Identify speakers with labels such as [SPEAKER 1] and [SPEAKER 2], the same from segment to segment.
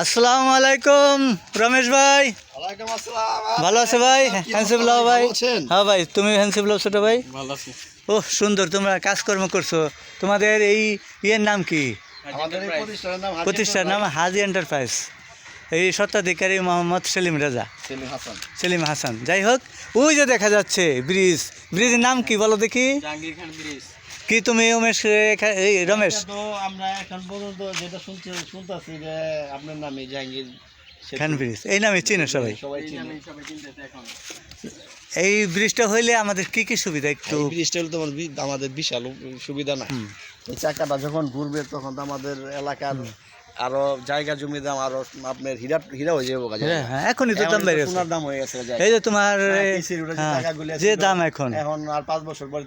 [SPEAKER 1] আসসালামু আলাইকুম রমেশ ভাই। ভালো আছে ভাই?
[SPEAKER 2] কি
[SPEAKER 1] হ্যান্সিব
[SPEAKER 2] অবস্থা
[SPEAKER 1] লাও
[SPEAKER 2] ভাই?
[SPEAKER 1] হ্যাঁ ভাই তুমি হ্যান্সিব লাও ছোট ভাই? ও সুন্দর তোমরা কাজকর্ম করছ। তোমাদের এই ইয়ের নাম কি?
[SPEAKER 2] আমাদের এই প্রতিষ্ঠানের নাম হাজি
[SPEAKER 1] প্রতিষ্ঠার নাম হাজি এন্টারপ্রাইজ এই স্বত্বাধিকারী মোহাম্মদ সেলিম রাজা।
[SPEAKER 2] সেলিম হাসান।
[SPEAKER 1] যাই হোক ওই যে দেখা যাচ্ছে ব্রিজ। ব্রিজের নাম কি বলো দেখি?
[SPEAKER 2] জাহাঙ্গীর খান ব্রিজ।
[SPEAKER 1] কি তুমি উমেশ রমেশ?
[SPEAKER 2] তো আমরা এখন পর্যন্ত যেটা শুনছি শুনতাছি যে আপনার নামে জাহাঙ্গীর।
[SPEAKER 1] খান ব্রিজ। এই নামে চিনে সবাই।
[SPEAKER 2] সবাই
[SPEAKER 1] এই ব্রিজটা হইলে আমাদের কি কি সুবিধা একটু?
[SPEAKER 2] ব্রিজটা হলে তোমার আমাদের বিশাল সুবিধা না এই চাকাটা যখন ঘুরবে তখন তো আমাদের এলাকার আরও জায়গা জমি দাম আরও আপনার হীরা হীরা হয়ে যাবে
[SPEAKER 1] হ্যাঁ, হ্যাঁ, এখনই তো দাম বেড়ে
[SPEAKER 2] সোনার দাম হয়ে গেছে
[SPEAKER 1] এই যে তোমার
[SPEAKER 2] হ্যাঁ, যে
[SPEAKER 1] হ্যাঁ, দাম এখন।
[SPEAKER 2] এখন আর পাঁচ বছর পরে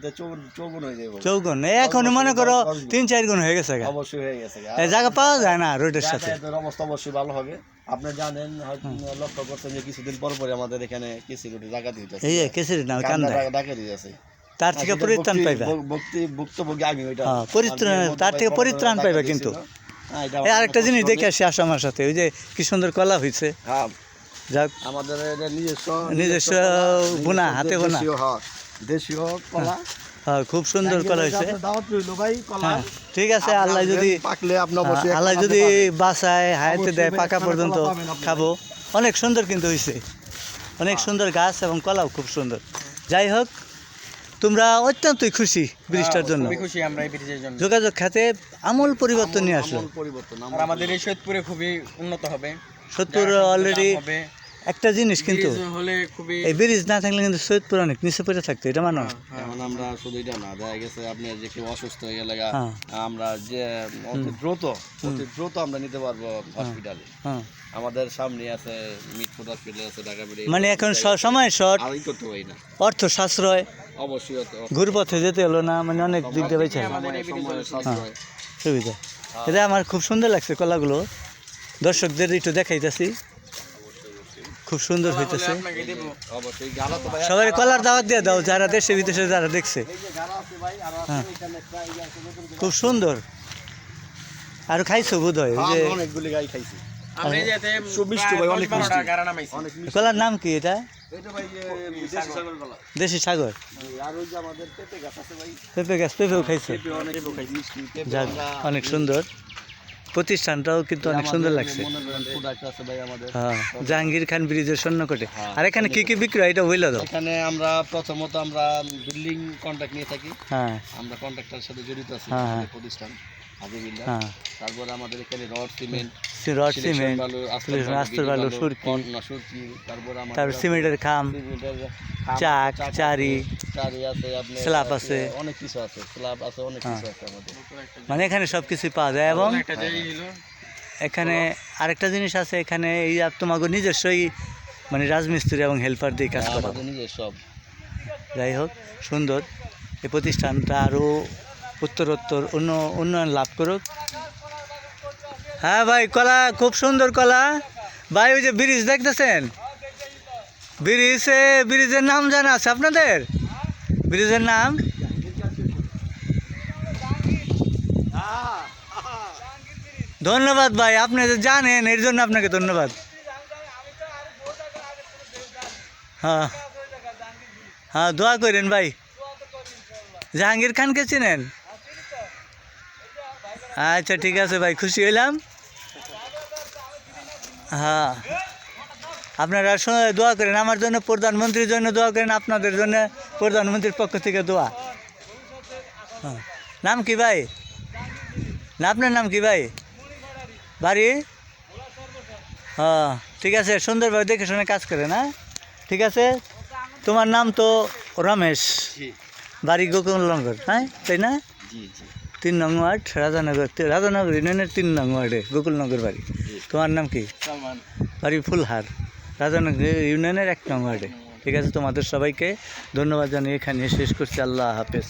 [SPEAKER 2] চৌগুণ হয়ে যাবে
[SPEAKER 1] চৌগুণ এখন মনে করো তিন চার গুণ হয়ে গেছে
[SPEAKER 2] অবশ্যই হয়ে গেছে
[SPEAKER 1] জায়গা পাওয়া যায় না রোডের সাথে।
[SPEAKER 2] অবস্থা অবশ্যই ভালো হবে। আপনি জানেন লক্ষ্য করছেন যে কিছুদিন পর পরে আমাদের এখানে কৃষি রোডে জায়গা দিতে
[SPEAKER 1] এই যে কেসের না কান্দা।
[SPEAKER 2] ডাকে
[SPEAKER 1] তার থেকে পরিত্রাণ পাইবা।
[SPEAKER 2] ভক্তি ভুক্তভোগী আমি ওইটা
[SPEAKER 1] পরিত্রাণ- তার থেকে পরিত্রাণ পাইবা কিন্তু। এই আরেকটা জিনিস দেখে আসি আসো আমার সাথে ওই যে কি সুন্দর কলা হইছে।
[SPEAKER 2] হ্যাঁ
[SPEAKER 1] যাক।
[SPEAKER 2] আমাদের নিজস্ব
[SPEAKER 1] নিজস্ব বোনা, হাতে বোনা।
[SPEAKER 2] দেশীয়, হ্যাঁ, কলা।
[SPEAKER 1] হ্যাঁ, খুব সুন্দর কলা হয়েছে হ্যাঁ ঠিক আছে আল্লাহ যদি হ্যাঁ, আল্লাহ যদি। বাসায় হায়াতে দেয় পাকা পর্যন্ত। খাব। অনেক সুন্দর কিন্তু হয়েছে অনেক সুন্দর গাছ এবং কলাও খুব সুন্দর। যাই হোক তোমরা অত্যন্তই খুশি ব্রিজটার
[SPEAKER 2] হ্যাঁ,
[SPEAKER 1] জন্য।
[SPEAKER 3] খুবই খুশি আমরা এই ব্রিজের জন্য।
[SPEAKER 1] যোগাযোগ খাতে আমূল পরিবর্তন নিয়ে আসলো।
[SPEAKER 2] পরিবর্তন
[SPEAKER 3] আমাদের এই সৈয়দপুরে খুবই উন্নত হবে।
[SPEAKER 1] সত্তর অলরেডি। একটা জিনিস কিন্তু এই ব্রিজ না থাকলে কিন্তু সৈয়দপুর অনেক নিচে পড়ে থাকতো এটা মানো
[SPEAKER 2] এখন আমরা শুধু এটা না দেখা গেছে আপনি যে কেউ অসুস্থ হয়ে গেলে
[SPEAKER 1] হ্যাঁ।
[SPEAKER 2] আমরা যে অতি দ্রুত অতি দ্রুত আমরা নিতে পারব হসপিটালে
[SPEAKER 1] হ্যাঁ।
[SPEAKER 2] আমাদের সামনে আছে মিটফুট হসপিটাল আছে ঢাকা
[SPEAKER 1] মানে এখন সময় শর্ট
[SPEAKER 2] করতে পারি না।
[SPEAKER 1] অর্থ সাশ্রয়
[SPEAKER 2] অবশ্যই
[SPEAKER 1] ঘুরপথে যেতে হলো না মানে অনেক দিক দিয়ে বেঁচে। সুবিধা। এটা আমার খুব সুন্দর লাগছে কলাগুলো। দর্শকদের একটু দেখাইতেছি। খুব সুন্দর হইতেছে।
[SPEAKER 3] আপনাকে দেব।
[SPEAKER 2] অবশ্যই গালা তো ভাই
[SPEAKER 1] সবাই কলার দাওয়াত দিয়ে দাও যারা দেশে বিদেশে যারা দেখছে।
[SPEAKER 2] এই যে গালা আছে ভাই আর আছে
[SPEAKER 1] হ্যাঁ। খুব সুন্দর। আর খাইছো বোধ হয় যে
[SPEAKER 2] অনেক মিষ্টি।
[SPEAKER 1] কলার নাম কি এটা?
[SPEAKER 2] এটা ভাই যে দেশি
[SPEAKER 1] সাগর।
[SPEAKER 2] আর ওই যে আমাদের পেঁপে গাছ
[SPEAKER 1] পেঁপে গাছ পেঁপেও খাইছো?
[SPEAKER 2] অনেক
[SPEAKER 1] সুন্দর। প্রতিষ্ঠানটাও কিন্তু অনেক সুন্দর লাগছে। হ্যাঁ জাহাঙ্গীর খান ব্রিজের সন্ন্যকটে
[SPEAKER 2] হ্যাঁ,
[SPEAKER 1] আর এখানে কি কি বিক্রি হয়? এটা বলল দাও।
[SPEAKER 2] এখানে আমরা প্রথমত আমরা বিল্ডিং কন্ট্রাক্ট নিয়ে থাকি।
[SPEAKER 1] হ্যাঁ।
[SPEAKER 2] আমরা কন্ট্রাক্টর সাথে জড়িত আছি
[SPEAKER 1] হ্যাঁ, হ্যাঁ।
[SPEAKER 2] প্রতিষ্ঠান তারপরে আমাদের এখানে rod cement
[SPEAKER 1] rod cement selection,
[SPEAKER 2] বালু,
[SPEAKER 1] আস্তর বালু,
[SPEAKER 2] বালু,
[SPEAKER 1] সুরকি।
[SPEAKER 2] তারপরে
[SPEAKER 1] সিমেন্টের খাম চাক, চারি, স্ল্যাব আছে।
[SPEAKER 2] অনেক কিছু আছে স্ল্যাব আছে অনেক কিছু আছে আমাদের।
[SPEAKER 1] মানে এখানে সব কিছুই পাওয়া যায় এবং
[SPEAKER 3] একটা যে হলো
[SPEAKER 1] এখানে আরেকটা জিনিস আছে এখানে এই তোমাকে নিজস্বই মানে রাজমিস্ত্রি এবং হেল্পার দিয়ে কাজ করা।
[SPEAKER 2] সব।
[SPEAKER 1] যাই হোক সুন্দর। এই প্রতিষ্ঠানটা আরও উত্তরোত্তর উন্ন উন্নয়ন লাভ করুক। হ্যাঁ ভাই, কলা খুব সুন্দর কলা। ভাই, ওই যে ব্রিজ দেখতেছেন? ব্রিজে, ব্রিজের নাম জানা আছে আপনাদের? ব্রিজের নাম? ধন্যবাদ ভাই, আপনি যে জানেন, এর জন্য আপনাকে ধন্যবাদ। হ্যাঁ। হ্যাঁ দোয়া করেন ভাই। জাহাঙ্গীর খানকে চিনেন? আচ্ছা ঠিক আছে ভাই, খুশি হইলাম। হ্যাঁ। আপনারা দোয়া করেন আমার জন্য প্রধানমন্ত্রীর জন্য দোয়া করেন আপনাদের জন্য প্রধানমন্ত্রীর পক্ষ থেকে দোয়া। হ্যাঁ। নাম কি ভাই? না আপনার নাম কি ভাই? বাড়ি? হ্যাঁ ঠিক আছে সুন্দরভাবে দেখে শুনে কাজ করে না ঠিক আছে? তোমার নাম তো রমেশ বাড়ি গোকুলনগর হ্যাঁ? তাই না?
[SPEAKER 2] জি জি।
[SPEAKER 1] তিন নং ওয়ার্ড রাজানগর রাজানগর ইউনিয়নের তিন নং ওয়ার্ডে গোকুলনগর বাড়ি। তোমার নাম কি? বাড়ি ফুলহার রাজানগর ইউনিয়নের এক নং ওয়ার্ডে। ঠিক আছে তোমাদের সবাইকে ধন্যবাদ জানিয়ে এখানে শেষ করছি। আল্লাহ হাফেজ।